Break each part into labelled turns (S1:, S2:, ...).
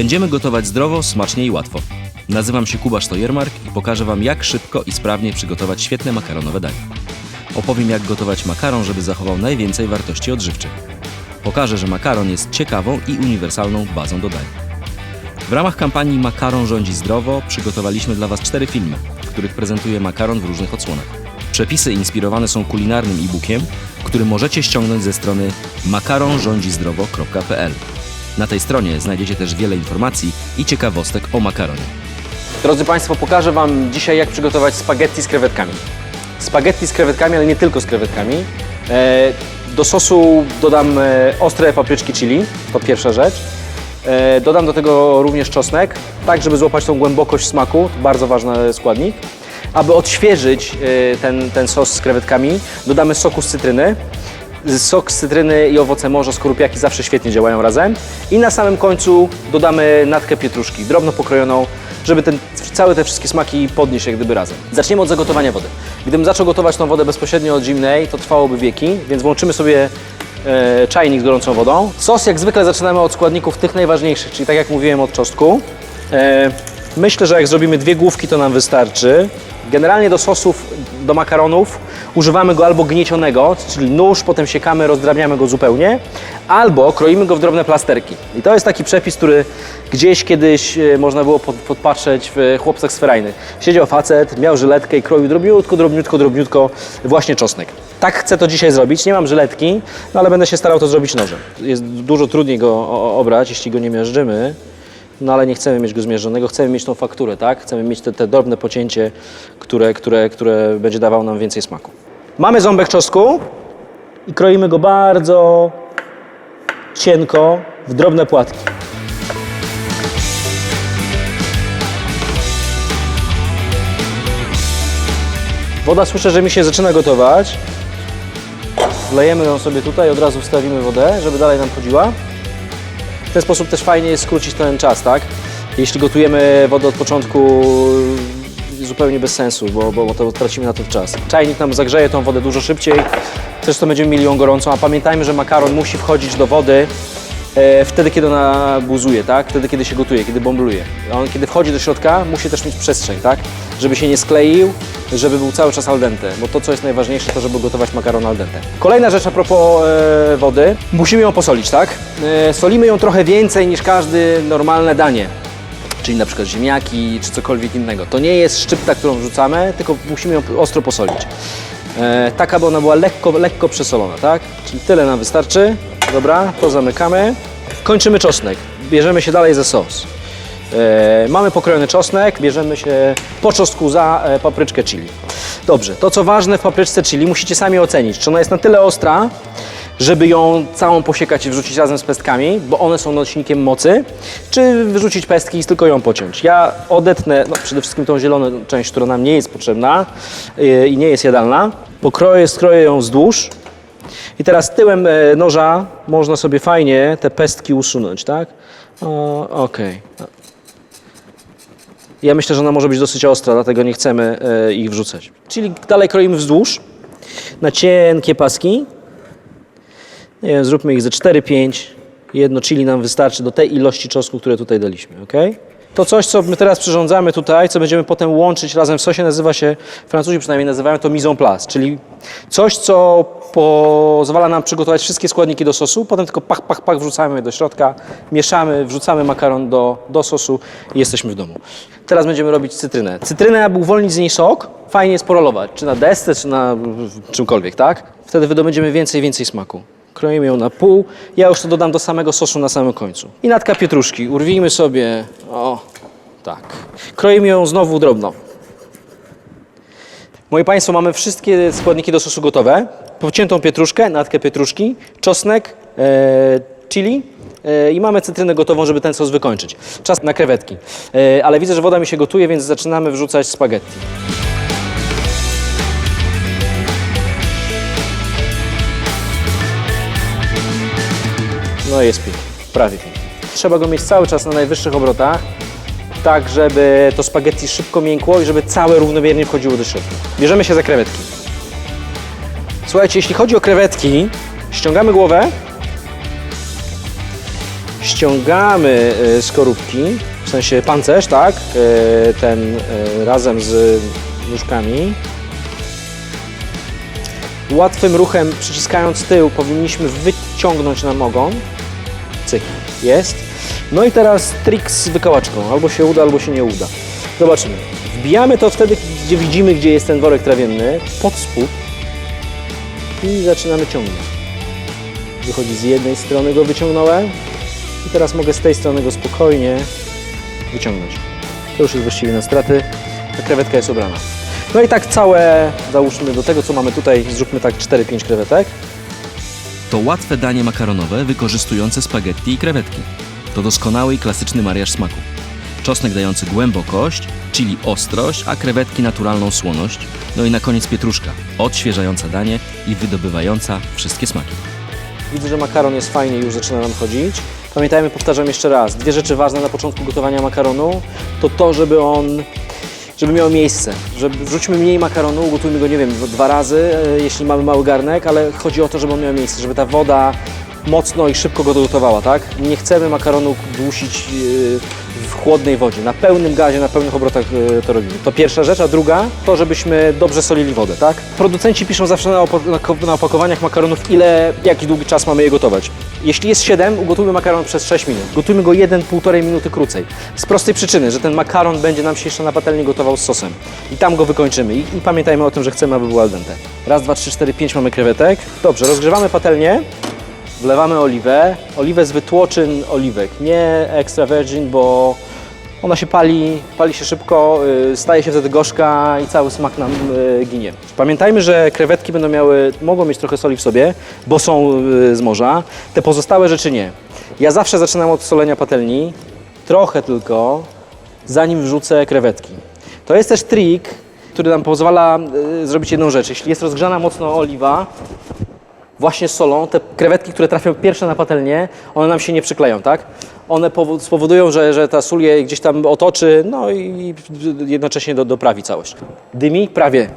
S1: Będziemy gotować zdrowo, smacznie i łatwo. Nazywam się Kuba Stojermark i pokażę Wam, jak szybko i sprawnie przygotować świetne makaronowe danie. Opowiem, jak gotować makaron, żeby zachował najwięcej wartości odżywczych. Pokażę, że makaron jest ciekawą i uniwersalną bazą do dań. W ramach kampanii Makaron rządzi zdrowo przygotowaliśmy dla Was cztery filmy, w których prezentuję makaron w różnych odsłonach. Przepisy inspirowane są kulinarnym e-bookiem, który możecie ściągnąć ze strony makaronrządzizdrowo.pl. Na tej stronie znajdziecie też wiele informacji i ciekawostek o makaronie.
S2: Drodzy Państwo, pokażę Wam dzisiaj, jak przygotować spaghetti z krewetkami. Spaghetti z krewetkami, ale nie tylko z krewetkami. E, do sosu dodam e, ostre papryczki chili, to pierwsza rzecz. E, dodam do tego również czosnek, tak żeby złapać tą głębokość smaku, bardzo ważny składnik. Aby odświeżyć ten, ten sos z krewetkami, dodamy soku z cytryny. Sok z cytryny i owoce morza, skorupiaki zawsze świetnie działają razem. I na samym końcu dodamy natkę pietruszki, drobno pokrojoną, żeby ten, całe te wszystkie smaki podnieść jak gdyby razem. Zaczniemy od zagotowania wody. Gdybym zaczął gotować tą wodę bezpośrednio od zimnej, to trwałoby wieki, więc włączymy sobie e, czajnik z gorącą wodą. Sos jak zwykle zaczynamy od składników tych najważniejszych, czyli tak jak mówiłem od czosnku. E, myślę, że jak zrobimy dwie główki, to nam wystarczy. Generalnie do sosów, do makaronów używamy go albo gniecionego, czyli nóż, potem siekamy, rozdrabniamy go zupełnie, albo kroimy go w drobne plasterki. I to jest taki przepis, który gdzieś kiedyś e, można było pod, podpatrzeć w chłopcach sferajnych. Siedział facet, miał żyletkę i kroił drobniutko, drobniutko, drobniutko właśnie czosnek. Tak chcę to dzisiaj zrobić. Nie mam żyletki, no ale będę się starał to zrobić nożem. Jest dużo trudniej go obrać, jeśli go nie miażdżymy. No ale nie chcemy mieć go zmierzonego, chcemy mieć tą fakturę, tak? Chcemy mieć te, te drobne pocięcie, które, które, które będzie dawało nam więcej smaku. Mamy ząbek czosnku i kroimy go bardzo cienko w drobne płatki. Woda słyszę, że mi się zaczyna gotować. Wlejemy ją sobie tutaj, od razu wstawimy wodę, żeby dalej nam chodziła. W ten sposób też fajnie jest skrócić ten czas, tak? Jeśli gotujemy wodę od początku zupełnie bez sensu, bo, bo, bo to tracimy na to czas. Czajnik nam zagrzeje tą wodę dużo szybciej, zresztą będziemy mieli ją gorącą, a pamiętajmy, że makaron musi wchodzić do wody e, wtedy, kiedy ona buzuje, tak? Wtedy, kiedy się gotuje, kiedy bąbluje. On, kiedy wchodzi do środka, musi też mieć przestrzeń, tak? Żeby się nie skleił, żeby był cały czas al dente, bo to, co jest najważniejsze, to żeby gotować makaron al dente. Kolejna rzecz a propos e, wody, musimy ją posolić, tak? E, solimy ją trochę więcej niż każde normalne danie czyli na przykład ziemniaki czy cokolwiek innego. To nie jest szczypta, którą wrzucamy, tylko musimy ją ostro posolić. E, tak, aby ona była lekko, lekko przesolona, tak? Czyli tyle nam wystarczy. Dobra, to zamykamy. Kończymy czosnek. Bierzemy się dalej za sos. E, mamy pokrojony czosnek, bierzemy się po czosnku za e, papryczkę chili. Dobrze, to co ważne w papryczce chili, musicie sami ocenić, czy ona jest na tyle ostra, żeby ją całą posiekać i wrzucić razem z pestkami, bo one są nośnikiem mocy, czy wyrzucić pestki i tylko ją pociąć. Ja odetnę no, przede wszystkim tą zieloną część, która nam nie jest potrzebna yy, i nie jest jadalna. Pokroję, skroję ją wzdłuż i teraz tyłem e, noża można sobie fajnie te pestki usunąć, tak? Okej. Ja myślę, że ona może być dosyć ostra, dlatego nie chcemy e, ich wrzucać. Czyli dalej kroimy wzdłuż na cienkie paski. Nie wiem, zróbmy ich ze 4-5. Jedno chili nam wystarczy do tej ilości czosnku, które tutaj daliśmy, ok? To coś, co my teraz przyrządzamy tutaj, co będziemy potem łączyć razem w sosie, nazywa się, Francuzi przynajmniej nazywają to mise en place, czyli coś, co pozwala nam przygotować wszystkie składniki do sosu, potem tylko pach, pach, pach wrzucamy je do środka, mieszamy, wrzucamy makaron do, do sosu i jesteśmy w domu. Teraz będziemy robić cytrynę. Cytrynę, aby uwolnić z niej sok, fajnie jest porolować, czy na desce, czy na czymkolwiek, tak? Wtedy wydobędziemy więcej więcej smaku. Kroimy ją na pół. Ja już to dodam do samego sosu na samym końcu. I natka pietruszki. Urwijmy sobie, o, tak. Kroimy ją znowu drobno. Moi Państwo, mamy wszystkie składniki do sosu gotowe. Pociętą pietruszkę, natkę pietruszki, czosnek, e, chili e, i mamy cytrynę gotową, żeby ten sos wykończyć. Czas na krewetki. E, ale widzę, że woda mi się gotuje, więc zaczynamy wrzucać spaghetti. No jest pięknie, prawie pięknie. Trzeba go mieć cały czas na najwyższych obrotach, tak żeby to spaghetti szybko miękło i żeby całe równomiernie wchodziło do środka. Bierzemy się za krewetki. Słuchajcie, jeśli chodzi o krewetki, ściągamy głowę, ściągamy e, skorupki, w sensie pancerz, tak? E, Ten e, razem z nóżkami. Łatwym ruchem, przyciskając tył, powinniśmy wyciągnąć nam ogon. Cyk, jest. No i teraz trik z wykałaczką. Albo się uda, albo się nie uda. Zobaczymy. Wbijamy to wtedy, gdzie widzimy, gdzie jest ten worek trawienny, pod spód i zaczynamy ciągnąć. Wychodzi z jednej strony go wyciągnąłem i teraz mogę z tej strony go spokojnie wyciągnąć. To już jest właściwie na straty. Ta krewetka jest obrana. No i tak całe, załóżmy do tego, co mamy tutaj, zróbmy tak 4-5 krewetek.
S1: To łatwe danie makaronowe wykorzystujące spaghetti i krewetki. To doskonały i klasyczny mariaż smaku. Czosnek dający głębokość, chili ostrość, a krewetki naturalną słoność. No i na koniec pietruszka, odświeżająca danie i wydobywająca wszystkie smaki.
S2: Widzę, że makaron jest fajnie, już zaczyna nam chodzić. Pamiętajmy, powtarzam jeszcze raz, dwie rzeczy ważne na początku gotowania makaronu to to, żeby on, żeby miał miejsce. Żeby wrzućmy mniej makaronu, ugotujmy go, nie wiem, dwa razy, e, jeśli mamy mały garnek, ale chodzi o to, żeby on miał miejsce, żeby ta woda mocno i szybko go dogotowała, tak? Nie chcemy makaronu dusić e, w chłodnej wodzie. Na pełnym gazie, na pełnych obrotach e, to robimy. To pierwsza rzecz, a druga to, żebyśmy dobrze solili wodę, tak? Producenci piszą zawsze na, na ko- na opakowaniach makaronów, ile, jaki długi czas mamy je gotować. Jeśli jest 7, ugotujmy makaron przez 6 minut. Gotujmy go 1-1,5 minuty krócej. Z prostej przyczyny, że ten makaron będzie nam się jeszcze na patelni gotował z sosem. I tam go wykończymy. I, I pamiętajmy o tym, że chcemy, aby był al dente. Raz, dwa, trzy, cztery, pięć mamy krewetek. Dobrze, rozgrzewamy patelnię. Wlewamy oliwę. Oliwę z wytłoczyn oliwek, nie extra virgin, bo ona się pali, pali się szybko, y, staje się wtedy gorzka i cały smak nam y, ginie. Pamiętajmy, że krewetki będą miały, mogą mieć trochę soli w sobie, bo są y, z morza. Te pozostałe rzeczy nie. Ja zawsze zaczynam od solenia patelni, trochę tylko, zanim wrzucę krewetki. To jest też trik, który nam pozwala zrobić jedną rzecz. Jeśli jest rozgrzana mocno oliwa, właśnie solą, te krewetki, które trafią pierwsze na patelnię, one nam się nie przykleją, tak? One powo- spowodują, że, że ta sól je gdzieś tam otoczy, no i jednocześnie do, doprawi całość. Dymi? Prawie.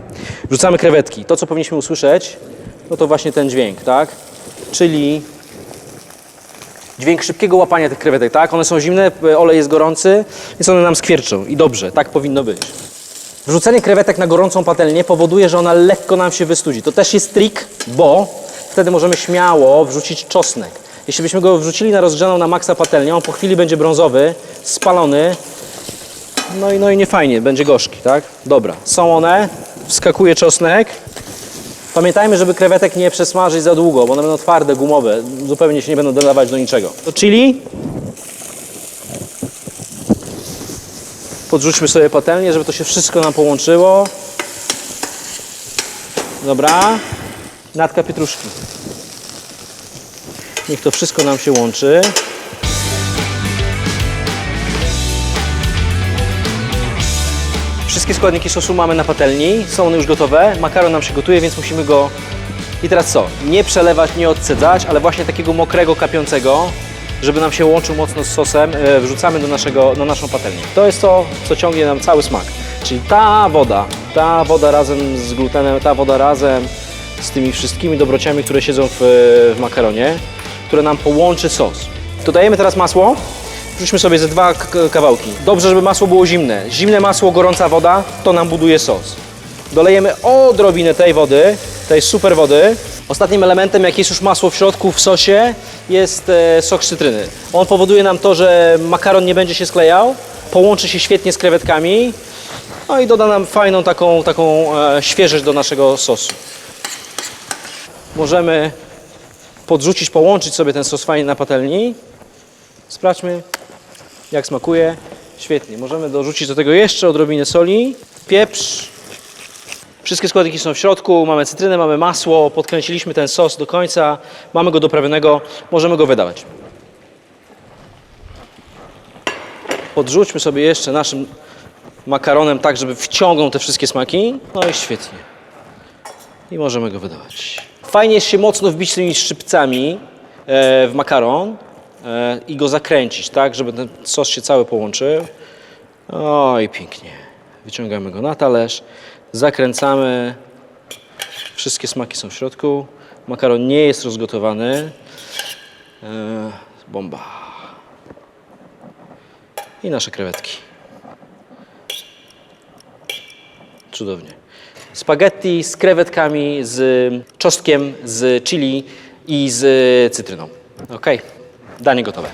S2: Wrzucamy krewetki. To, co powinniśmy usłyszeć, no to właśnie ten dźwięk, tak? Czyli dźwięk szybkiego łapania tych krewetek, tak? One są zimne, olej jest gorący, więc one nam skwierczą. I dobrze, tak powinno być. Wrzucenie krewetek na gorącą patelnię powoduje, że ona lekko nam się wystudzi. To też jest trik, bo wtedy możemy śmiało wrzucić czosnek. Jeśli byśmy go wrzucili na rozgrzaną na maksa patelnię, on po chwili będzie brązowy, spalony, no i, no i nie fajnie, będzie gorzki, tak? Dobra, są one, wskakuje czosnek. Pamiętajmy, żeby krewetek nie przesmażyć za długo, bo one będą twarde, gumowe, zupełnie się nie będą dodawać do niczego. To chili. Podrzućmy sobie patelnię, żeby to się wszystko nam połączyło. Dobra. Natka pietruszki. Niech to wszystko nam się łączy. Wszystkie składniki sosu mamy na patelni, są one już gotowe. Makaron nam się gotuje, więc musimy go... I teraz co? Nie przelewać, nie odcedzać, ale właśnie takiego mokrego, kapiącego, żeby nam się łączył mocno z sosem, e, wrzucamy do naszego, na naszą patelnię. To jest to, co ciągnie nam cały smak. Czyli ta woda, ta woda razem z glutenem, ta woda razem z tymi wszystkimi dobrociami, które siedzą w, w makaronie, które nam połączy sos. Dodajemy teraz masło. Wrzućmy sobie ze dwa kawałki. Dobrze, żeby masło było zimne. Zimne masło, gorąca woda, to nam buduje sos. Dolejemy odrobinę tej wody, tej super wody. Ostatnim elementem, jak jest już masło w środku, w sosie, jest e, sok cytryny. On powoduje nam to, że makaron nie będzie się sklejał, połączy się świetnie z krewetkami, no i doda nam fajną taką, taką e, świeżość do naszego sosu. Możemy podrzucić, połączyć sobie ten sos fajnie na patelni. Sprawdźmy, jak smakuje. Świetnie. Możemy dorzucić do tego jeszcze odrobinę soli, pieprz. Wszystkie składniki są w środku. Mamy cytrynę, mamy masło. Podkręciliśmy ten sos do końca. Mamy go doprawionego. Możemy go wydawać. Podrzućmy sobie jeszcze naszym makaronem tak, żeby wciągnął te wszystkie smaki. No i świetnie. I możemy go wydawać. Fajnie jest się mocno wbić tymi szczypcami e, w makaron e, i go zakręcić, tak, żeby ten sos się cały połączył. O i pięknie. Wyciągamy go na talerz, zakręcamy. Wszystkie smaki są w środku. Makaron nie jest rozgotowany. E, bomba. I nasze krewetki. Cudownie. Spaghetti z krewetkami, z czosnkiem, z chili i z cytryną. Ok, danie gotowe.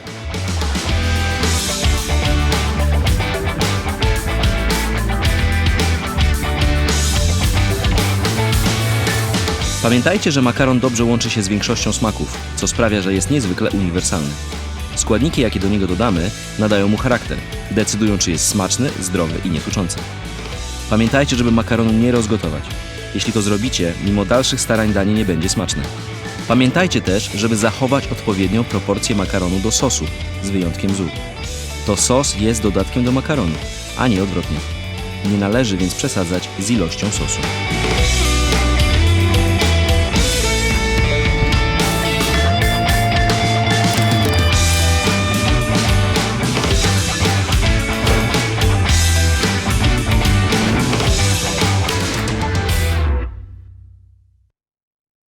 S1: Pamiętajcie, że makaron dobrze łączy się z większością smaków, co sprawia, że jest niezwykle uniwersalny. Składniki, jakie do niego dodamy, nadają mu charakter, decydują, czy jest smaczny, zdrowy i nietuczący. Pamiętajcie, żeby makaronu nie rozgotować. Jeśli to zrobicie, mimo dalszych starań danie nie będzie smaczne. Pamiętajcie też, żeby zachować odpowiednią proporcję makaronu do sosu, z wyjątkiem zup. To sos jest dodatkiem do makaronu, a nie odwrotnie. Nie należy więc przesadzać z ilością sosu.